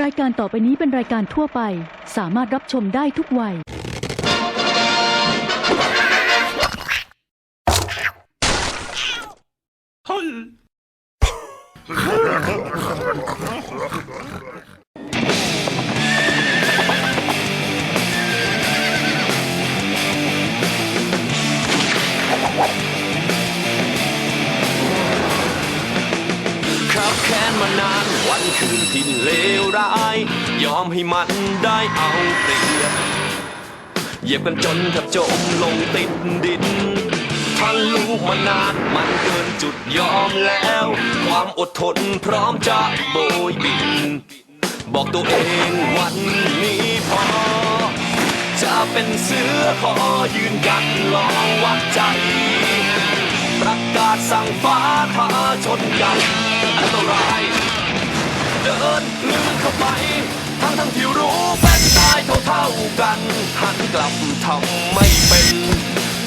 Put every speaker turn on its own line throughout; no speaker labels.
รายการต่อไปนี้เป็นรายการทั่วไป สามารถรับชมได้ทุกวัย
ค คืนที่เลวร้าย ยอมให้มันได้เอาเปรียบเหยียบกันจนแทบจมลงติดดินทันลูกมานานมันเกินจุดยอมแล้ว ความอดทนพร้อมจะโบยบิน บอกตัวเองวันนี้พอ จะเป็นเสือขอยืนกันลองวัดใจ ประกาศสั่งฟ้าท้าชนกันอันตราย เดินลืมเข้าไป ทั้งทั้งที่รู้เป็นตายเท่าๆกัน หันกลับทำไม่เป็น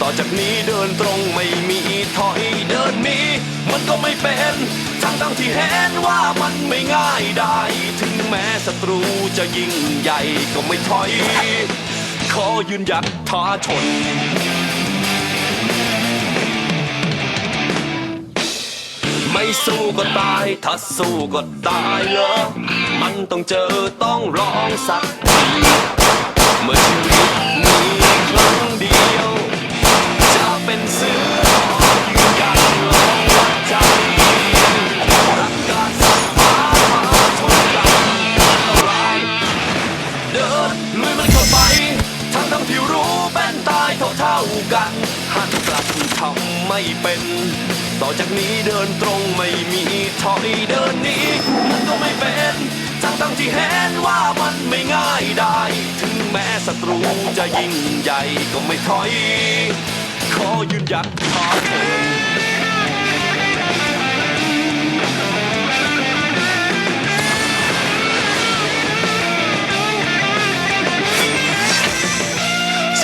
ต่อจากนี้เดินตรงไม่มีถอยเดินหนี้มันก็ไม่เป็น ทั้งทั้งที่เห็นว่ามันไม่ง่ายได้ ถึงแม้ศัตรูจะยิ่งใหญ่ก็ไม่ถอย ขอยืนหยัดท้าชน ไม่สู้ก็ตาย ถ้าสู้ก็ตายเหรอมันต้องเจอต้องร้องสักทีเมื่อชีวิตมีครั้งเดียว จะเป็นเสือยืนยันลองวัดใจรักกาสักฟ้ามาชนกันอันตรายเดินลุยมันเข้าไปทั้งทั้งที่รู้เป็นตายเท่าเท่ากัน หันกลับทำไม่เป็น ต่อจากนี้เดินตรงไม่มีถอยเดินหนี้มันก็ไม่เป็นทั้งทั้งที่เห็นว่ามันไม่ง่ายได้ ถึงแม้ศัตรูจะยิ่งใหญ่ก็ไม่ถอย ขอยืนหยัดท้าทน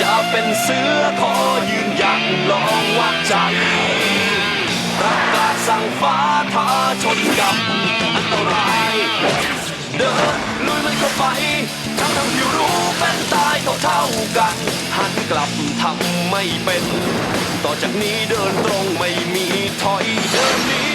จะเป็นเสือขอยืน ชนกับอันตรายเดินลุยมันเข้าไปทั้งทั้งที่รู้เป็นตายเท่าเท่ากัน หันกลับทำไม่เป็น ต่อจากนี้เดินตรงไม่มีถอยเดินนี้